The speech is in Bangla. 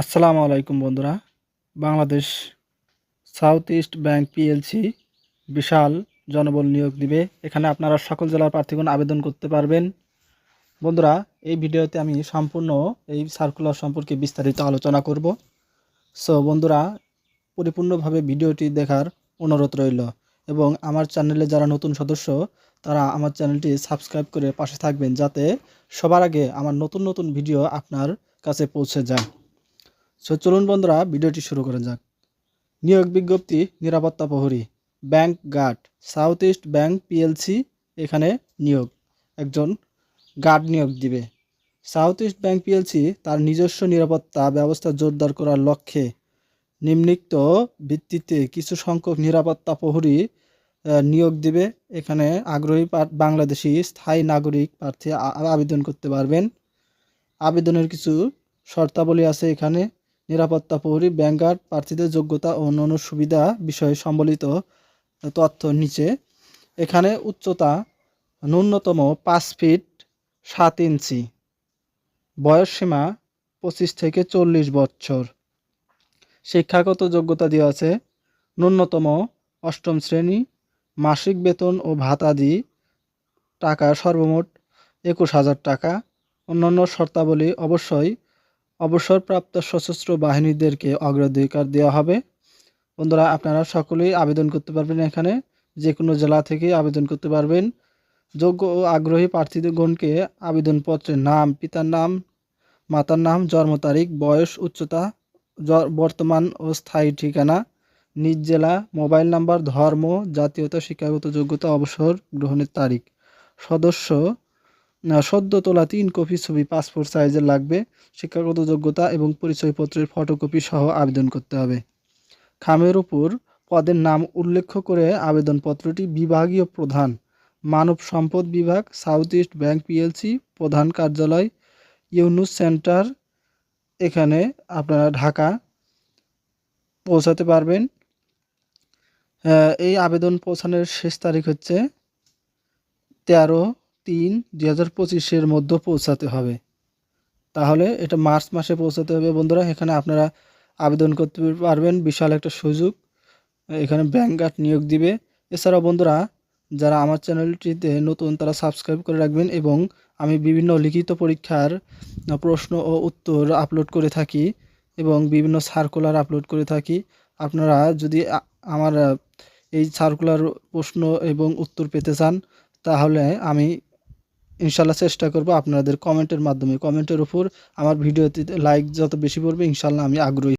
আসসালামু আলাইকুম বন্ধুরা। Bangladesh South East Bank PLC বিশাল জনবল নিয়োগ দিবে। এখানে আপনারা সকল জেলার প্রার্থীগণ আবেদন করতে পারবেন। বন্ধুরা, এই ভিডিওতে আমি সম্পূর্ণ এই সার্কুলার সম্পর্কে বিস্তারিত আলোচনা করব। সো বন্ধুরা, পরিপূর্ণভাবে ভিডিওটি দেখার অনুরোধ রইল এবং আমার চ্যানেলে যারা নতুন সদস্য, তারা আমার চ্যানেলটি সাবস্ক্রাইব করে পাশে থাকবেন যাতে সবার আগে আমার নতুন নতুন ভিডিও আপনার কাছে পৌঁছে যায়। সো চলুন বন্ধুরা, ভিডিওটি শুরু করা যাক। নিয়োগ বিজ্ঞপ্তি, নিরাপত্তা প্রহরী, bank guard, South East Bank PLC, এখানে নিয়োগ। একজন গার্ড নিয়োগ দিবে। সাউথ ইস্ট ব্যাংক পিএলসি তার নিজস্ব নিরাপত্তা ব্যবস্থা জোরদার করার লক্ষ্যে নিম্নিক্ত ভিত্তিতে কিছু সংখ্যক নিরাপত্তা প্রহরী নিয়োগ দিবে। এখানে আগ্রহী বাংলাদেশি স্থায়ী নাগরিক প্রার্থী আবেদন করতে পারবেন। আবেদনের কিছু শর্তাবলী আছে এখানে। নিরাপত্তা প্রহরী ব্যাংক গার্ড প্রার্থীদের যোগ্যতা ও অন্যান্য সুবিধা বিষয়ে সম্বলিত তথ্য নিচে। এখানে উচ্চতা ন্যূনতম পাঁচ ফিট সাত ইঞ্চি। বয়স সীমা পঁচিশ থেকে চল্লিশ বছর। শিক্ষাগত যোগ্যতা দেওয়া আছে ন্যূনতম অষ্টম শ্রেণি, মাসিক বেতন ও ভাতাদি টাকা সর্বমোট একুশ হাজার টাকা। অন্যান্য শর্তাবলী অবশ্যই অবসরপ্রাপ্ত সশস্ত্র বাহিনীদেরকে অগ্রাধিকার দেওয়া হবে। বন্ধুরা, আপনারা সকলেই আবেদন করতে পারবেন এখানে। যে কোনো জেলা থেকে আবেদন করতে পারবেন। যোগ্য ও আগ্রহী প্রার্থীগণকে আবেদনপত্রের নাম, পিতার নাম, মাতার নাম, জন্ম তারিখ, বয়স, উচ্চতা বর্তমান ও স্থায়ী ঠিকানা, নিজ জেলা, মোবাইল নাম্বার, ধর্ম, জাতীয়তা, শিক্ষাগত যোগ্যতা, অবসর গ্রহণের তারিখ, সদস্য সদ্য তোলা তিন কপি ছবি পাসপোর্ট সাইজের লাগবে। শিক্ষাগত যোগ্যতা এবং পরিচয়পত্রের ফটোকপি সহ আবেদন করতে হবে। খামের উপর পদের নাম উল্লেখ করে আবেদনপত্রটি বিভাগীয় প্রধান, মানব সম্পদ বিভাগ সাউথ ইস্ট ব্যাংক পিএলসি প্রধান কার্যালয়, ইউনুস সেন্টার, এখানে আপনারা ঢাকা পৌঁছাতে পারবেন। এই আবেদন পৌঁছানোর শেষ তারিখ হচ্ছে তেরো তিন দুই হাজার পঁচিশের মধ্যে পৌঁছাতে হবে। তাহলে এটা মার্চ মাসে পৌঁছাতে হবে বন্ধুরা। এখানে আপনারা আবেদন করতে পারবেন। বিশাল একটা সুযোগ। এখানে ব্যাংক গার্ড নিয়োগ দিবে। এছাড়াও বন্ধুরা, যারা আমার চ্যানেলটিতে নতুন, তারা সাবস্ক্রাইব করে রাখবেন এবং আমি বিভিন্ন লিখিত পরীক্ষার প্রশ্ন ও উত্তর আপলোড করে থাকি এবং বিভিন্ন সার্কুলার আপলোড করে থাকি। আপনারা যদি আমার এই সার্কুলার প্রশ্ন এবং উত্তর পেতে চান, তাহলে আমি ইনশাল্লাহ চেষ্টা করব আপনাদের কমেন্টের মাধ্যমে। কমেন্টের উপর আমার ভিডিওতে লাইক যত বেশি পড়বে, ইনশাল্লাহ আমি আগ্রহী।